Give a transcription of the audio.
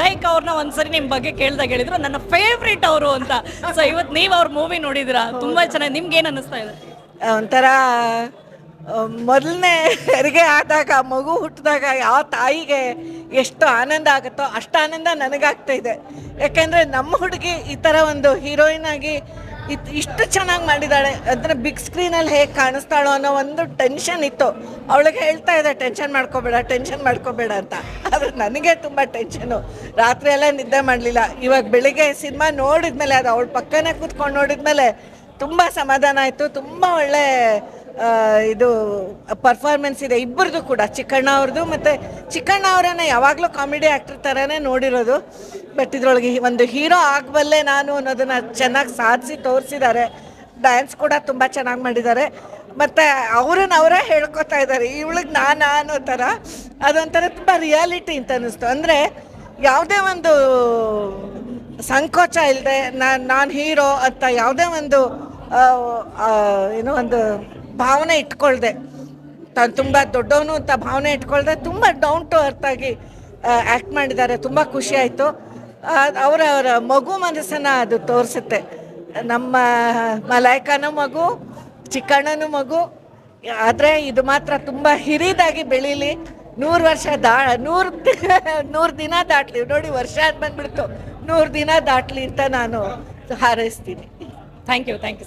Like ಅವ್ರನ್ನ ಒಂದ್ಸರಿ ನಿಮ್ ಬಗ್ಗೆ ಕೇಳ್ದಾಗ ಹೇಳಿದ್ರು ನನ್ನ ಫೇವ್ರೇಟ್ ಅವರು ಅಂತ. ಸೊ ಇವತ್ತು ನೀವು ಅವ್ರ ಮೂವಿ ನೋಡಿದಿರಾ? ತುಂಬಾ ಚೆನ್ನಾಗಿ ನಿಮ್ಗೆ ಏನ್ ಅನಿಸ್ತಾ ಇದೆ? ಒಂಥರ ಮೊದಲನೇ ಹೆರಿಗೆ ಆದಾಗ ಮಗು ಹುಟ್ಟಿದಾಗ ಯಾವ ತಾಯಿಗೆ ಎಷ್ಟು ಆನಂದ ಆಗುತ್ತೋ ಅಷ್ಟು ಆನಂದ ನನಗಾಗ್ತಾ ಇದೆ. ಯಾಕೆಂದರೆ ನಮ್ಮ ಹುಡುಗಿ ಈ ಥರ ಒಂದು ಹೀರೋಯಿನ್ ಆಗಿ ಇತ್ ಇಷ್ಟು ಚೆನ್ನಾಗಿ ಮಾಡಿದ್ದಾಳೆ ಅಂದರೆ ಬಿಗ್ ಸ್ಕ್ರೀನಲ್ಲಿ ಹೇಗೆ ಕಾಣಿಸ್ತಾಳೋ ಅನ್ನೋ ಒಂದು ಟೆನ್ಷನ್ ಇತ್ತು. ಅವಳಿಗೆ ಹೇಳ್ತಾ ಇದೆ ಟೆನ್ಷನ್ ಮಾಡ್ಕೋಬೇಡ ಟೆನ್ಷನ್ ಮಾಡ್ಕೋಬೇಡ ಅಂತ. ಆದರೆ ನನಗೆ ತುಂಬ ಟೆನ್ಷನು ರಾತ್ರಿ ಎಲ್ಲ ನಿದ್ದೆ ಮಾಡಲಿಲ್ಲ. ಇವಾಗ ಬೆಳಿಗ್ಗೆ ಸಿನಿಮಾ ನೋಡಿದ್ಮೇಲೆ, ಅದು ಅವಳ ಪಕ್ಕನೇ ಕೂತ್ಕೊಂಡು ನೋಡಿದ್ಮೇಲೆ ತುಂಬ ಸಮಾಧಾನ ಆಯಿತು. ತುಂಬ ಒಳ್ಳೆ ಇದು ಪರ್ಫಾರ್ಮೆನ್ಸ್ ಇದೆ. ಇಬ್ಬರದು ಕೂಡ. ಚಿಕ್ಕಣ್ಣ ಅವ್ರದ್ದು ಮತ್ತು ಚಿಕ್ಕಣ್ಣ ಅವರನ್ನ ಯಾವಾಗಲೂ ಕಾಮಿಡಿ ಆ್ಯಕ್ಟ್ರ್ ಥರನೇ ನೋಡಿರೋದು. ಬಟ್ ಇದರೊಳಗೆ ಒಂದು ಹೀರೋ ಆಗಬಲ್ಲೆ ನಾನು ಅನ್ನೋದನ್ನ ಚೆನ್ನಾಗಿ ಸಾಧಿಸಿ ತೋರಿಸಿದ್ದಾರೆ. ಡ್ಯಾನ್ಸ್ ಕೂಡ ತುಂಬ ಚೆನ್ನಾಗಿ ಮಾಡಿದ್ದಾರೆ. ಮತ್ತು ಅವ್ರನ್ನ ಅವರೇ ಹೇಳ್ಕೊತಾ ಇದ್ದಾರೆ. ಇವಳಿಗೆ ನಾನು ಅನ್ನೋ ಥರ ಅದೊಂಥರ ತುಂಬ ರಿಯಾಲಿಟಿ ಅಂತ ಅನ್ನಿಸ್ತು. ಅಂದರೆ ಯಾವುದೇ ಒಂದು ಸಂಕೋಚ ಇಲ್ಲದೆ ನಾನು ಹೀರೋ ಅಂತ ಯಾವುದೇ ಒಂದು ಏನೋ ಒಂದು ಭಾವನೆ ಇಟ್ಕೊಳ್ದೆ. ತಾನು ತುಂಬ ದೊಡ್ಡವನು ಅಂತ ಭಾವನೆ ಇಟ್ಕೊಳ್ದೆ, ತುಂಬ ಡೌನ್ ಟು ಅರ್ತ್ ಆಗಿ ಆ್ಯಕ್ಟ್ ಮಾಡಿದ್ದಾರೆ. ತುಂಬ ಖುಷಿ ಆಯಿತು. ಅವರ ಮಗು ಮನಸ್ಸನ್ನು ಅದು ತೋರಿಸುತ್ತೆ. ನಮ್ಮ ಮಲಾಯ್ಕನೂ ಮಗು, ಚಿಕ್ಕಣ್ಣನೂ ಮಗು, ಆದರೆ ಇದು ಮಾತ್ರ ತುಂಬ ಹಿರಿದಾಗಿ ಬೆಳೀಲಿ. ನೂರು ವರ್ಷ ದಾ, ನೂರು ನೂರು ದಿನ ದಾಟ್ಲಿ. ನೋಡಿ, ವರ್ಷ ಆದ ಬಂದ್ಬಿಡ್ತು ನೂರು ದಿನ ದಾಟ್ಲಿ ಅಂತ ನಾನು ಹಾರೈಸ್ತೀನಿ. Thank you thank you